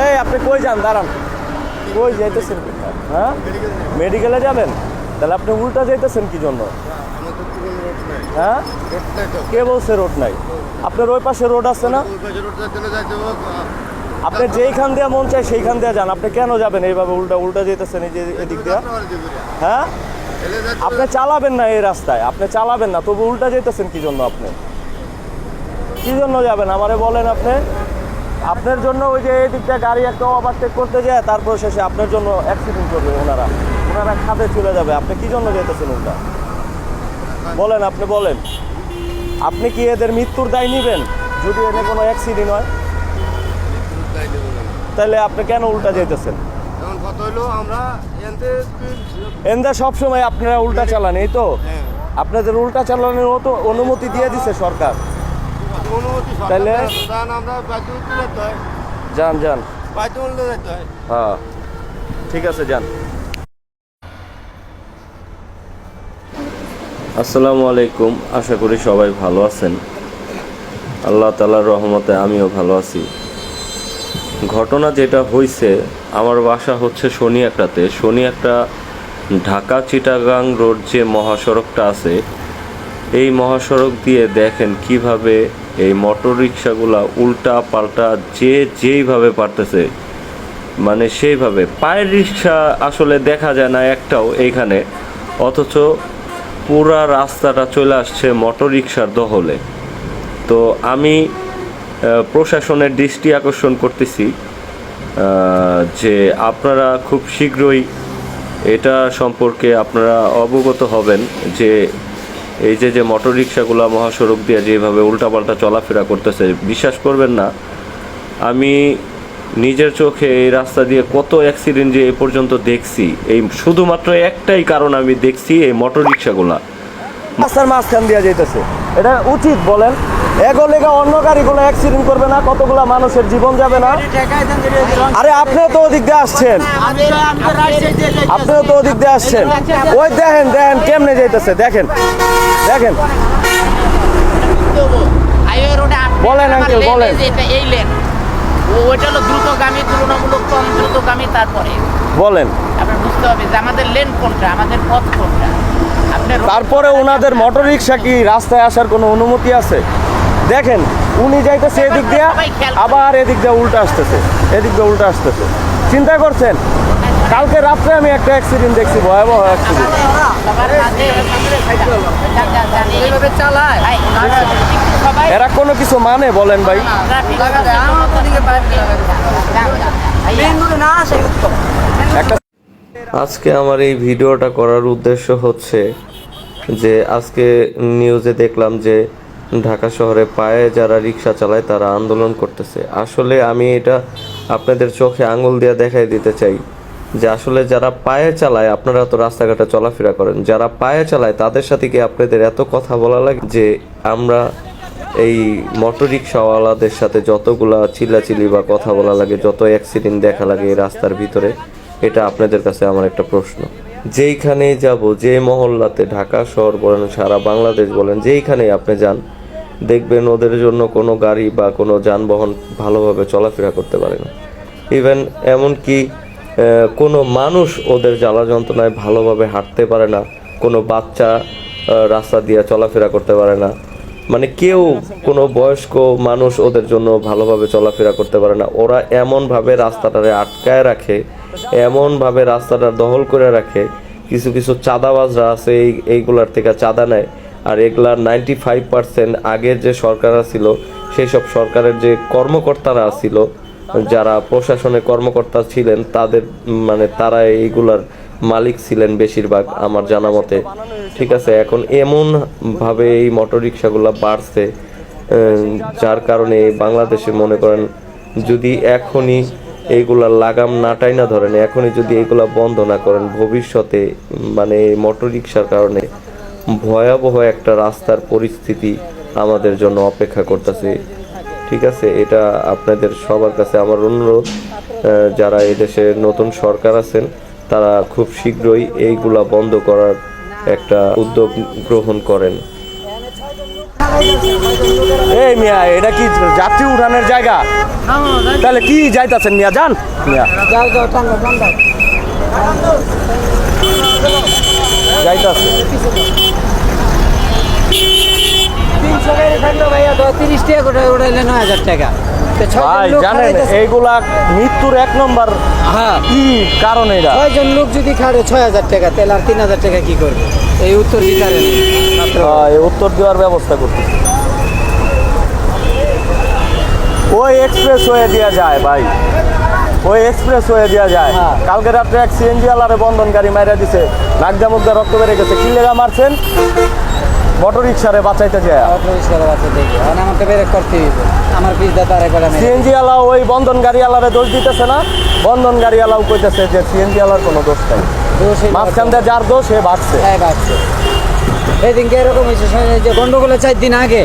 এই, আপনি কই যান? দাঁড়ান। কই যাইতেছেন? হ্যাঁ? মেডিকেলে যাবেন? তাহলে আপনি উল্টা যাইতেছেন কি জন্য? হ্যাঁ? কে বলছে রোড নাই? আপনার ওই পাশে রোড আছে না? আপনি যেইখান দিয়ে মন চায় সেইখান দিয়ে যান। আপনি কেন যাবেন এইভাবে উল্টা উল্টা যেতেছেন এই যে এদিক দিয়ে? হ্যাঁ? আপনি চালাবেন না এই রাস্তায়। আপনি চালাবেন না, তবু উল্টা যেতেছেন কি জন্য আপনি? কি জন্য যাবেন? আমারে বলেন আপনি। আপনার জন্য ওই যে এই দিকটা গাড়ি একটা ওভারটেক করতে যায় তারপর শেষে আপনার জন্য অ্যাক্সিডেন্ট করবে ওনারা। ওনারা খাতে চলে যাবে। আপনি কি জন্য যেতেছেন উল্টা? বলেন আপনি বলেন। আপনি কি এদের মৃত্যুর দায় নেবেন? যদি এনে কোনো অ্যাক্সিডেন্ট হয়। তাহলে আপনি কেন উল্টা যেতেছেন এন্দা সবসময় আপনারা উল্টা চালান এই তো? হ্যাঁ। আপনাদের উল্টা চালানোর মতো অনুমতি দিয়ে দিছে সরকার। অনুমতি আমরা যেতে হয় যান যান। যেতে হয় হ্যাঁ। ঠিক আছে যান। আসসালামু আলাইকুম আশা করি সবাই ভালো আছেন। আল্লাহ তালার রহমতে আমিও ভালো আছি। ঘটনা যেটা হয়েছে আমার বাসা হচ্ছে শনি একটাতে শনি একটা ঢাকা চিটাগাং রোড যে মহাসড়কটা আছে এই মহাসড়ক দিয়ে দেখেন কীভাবে এই মোটর রিক্সাগুলা উল্টা পাল্টা যে যেইভাবে পারতেছে মানে সেইভাবে। পায়ের রিক্সা আসলে দেখা যায় না একটাও এইখানে, অথচ পুরা রাস্তাটা চলে আসছে মোটর রিক্সার দহলে তো আমি প্রশাসনের দৃষ্টি আকর্ষণ করতেছি যে আপনারা খুব শীঘ্রই এটা সম্পর্কে আপনারা অবগত হবেন যে এই যে যে মোটর রিক্সাগুলো মহাসড়ক দিয়ে যেভাবে উল্টাপাল্টা চলাফেরা করতেছে, বিশ্বাস করবেন না, আমি নিজের চোখে এই রাস্তা দিয়ে কত অ্যাক্সিডেন্ট যে এই পর্যন্ত দেখছি, এই শুধুমাত্র একটাই কারণ আমি দেখছি এই মোটর রিক্সাগুলা রাস্তার মাঝখান দিয়ে যাইতেছে। এটা উচিত বলেন, এগো লেগা অন্য গাড়িগুলো অ্যাক্সিডেন্ট করবে না, কতগুলা মানুষের জীবন যাবে না। আরে, আপনিও তো ওদিক দিয়ে আসছেন। আপনিও তো ওদিক দিয়ে আসছেন। ওই দেখেন দেখেন, কেমনে যাইতেছে, দেখেন। দেখেন। বলেন, লেন বলেন। এই লেন ওইটা হলো দ্রুতগামী তুলনামূলক কম দ্রুতগামী তারপরে। বলেন। আপনার বুঝতে হবে যে আমাদের লেন কোনটা আমাদের পথ কোনটা। তারপরে ওনাদের মোটর রিক্সা কি রাস্তায় আসার কোনো অনুমতি আছে? দেখেন উনি যাইতেছে এদিক দিয়ে আবার এদিক দিয়ে উল্টা আসতেছে এদিক দিয়ে উল্টা আসতেছে। চিন্তা করছেন? কালকে রাত্রে আমি একটা অ্যাক্সিডেন্ট দেখছি ভয়াবহ অ্যাক্সিডেন্ট এরা কোনো কিছু মানে বলেন ভাই। একটা আজকে আমার এই ভিডিওটা করার উদ্দেশ্য হচ্ছে যে আজকে নিউজে দেখলাম যে ঢাকা শহরে পায়ে যারা রিক্সা চালায় তারা আন্দোলন করতেছে। আসলে আমি এটা আপনাদের চোখে আঙুল দিয়ে দেখাই দিতে চাই যে আসলে যারা পায়ে চালায়, আপনারা তো রাস্তাঘাটে চলাফেরা করেন। যারা পায়ে চালায়, তাদের সাথে কি আপনাদের এত কথা বলা লাগে যে আমরা এই মোটর রিক্সাওয়ালাদের সাথে যতগুলা চিল্লাচিল্লি বা কথা বলা লাগে, যত অ্যাক্সিডেন্ট দেখা লাগে এই রাস্তার ভিতরে? এটা আপনাদের কাছে আমার একটা প্রশ্ন। যেইখানেই যাব, যে মহল্লাতে, ঢাকা শহর বলেন, সারা বাংলাদেশ বলেন, যেইখানেই আপনি যান দেখবেন ওদের জন্য কোনো গাড়ি বা কোনো যানবাহন ভালোভাবে চলাফেরা করতে পারে না। ইভেন এমনকি কোনো মানুষ ওদের জ্বালা যন্ত্রণায় ভালোভাবে হাঁটতে পারে না, কোনো বাচ্চা রাস্তা দিয়ে চলাফেরা করতে পারে না। মানে কেউ কোনো বয়স্ক মানুষ ওদের জন্য ভালোভাবে চলাফেরা করতে পারে না। ওরা এমনভাবে রাস্তাটারে আটকায় রাখে, এমনভাবে রাস্তাটা দখল করে রাখে, কিছু কিছু চাঁদাবাজরা আছে এই, এইগুলার থেকে চাঁদা নেয় আর এগুলার নাইনটি ফাইভ পার্সেন্ট আগের যে সরকার ছিল, সেই সব সরকারের যে কর্মকর্তারা ছিল, যারা প্রশাসনে কর্মকর্তা ছিলেন, তাদের মানে তারা এইগুলার মালিক ছিলেন বেশিরভাগ আমার জানা মতে। ঠিক আছে, এখন এমন ভাবে এই মোটর রিক্সাগুলো বাড়ছে যার কারণে বাংলাদেশে মনে করেন যদি এখনই এইগুলা লাগাম নাটাই না ধরেন, এখনই যদি এইগুলা বন্ধ না করেন, ভবিষ্যতে মানে মোটর রিক্সার কারণে ভয়াবহ একটা রাস্তার পরিস্থিতি আমাদের জন্য অপেক্ষা করতেছে। ঠিক আছে? এটা আপনাদের সবার কাছে আমার অনুরোধ। যারা এদেশে নতুন সরকার আছেন, তারা খুব শীঘ্রই এইগুলা বন্ধ করার একটা উদ্যোগ গ্রহণ করেন। এই মিয়া, এটা কি যাত্রী উঠানের জায়গা? তাহলে কি যাইতাছেন মিয়া, যান। মিয়া। যাও যাও টাঙ্গা টাঙ্গা যাইতাছে। তিনশো গাড়ি থাকল ভাইয়া তো তিরিশ টাকা নয় হাজার টাকা। তো ছয়জন ভাই লোক জানেন খাড়াইতেছে। এইগুলা মৃত্যুর এক নম্বর হ্যাঁ। কি কারণ এটা ছয়জন লোক যদি খাড়ে ছয় হাজার টাকা তাহলে আর তিন হাজার টাকা কি করবে? এই উত্তর বিচারে নেই। এই উত্তর দেওয়ার ব্যবস্থা করতে ওই এক্সপ্রেস হয়ে দেওয়া যায় ভাই। ওই এক্সপ্রেস হয়ে দেওয়া যায়। হ্যাঁ। কালকে রাত্রে এক সিএনজি আলারে বন্ধন গাড়ি মাইরা দিছে। নাকদা মুগদা রক্ত বেড়ে গেছে। কি লেগা মারছেন। মোটর রিক্সারে বাঁচাইতে যায়। আমাকে বেরেক করতে হইবে। আমার পিস দাতা আরেক বেলা সিএনজি আলা ওই বন্ধন গাড়ি আলারে দোষ দিতেছে না। বন্ধন গাড়ি আলাও কইতেছে যে সিএনজি আলার কোনো দোষ নাই। মাঝখান দিয়ে যার দোষ সে ভাগছে। হ্যাঁ বাচ্চা এদিনকে এরকম হয়েছে যে গন্ডগোলের চার দিন আগে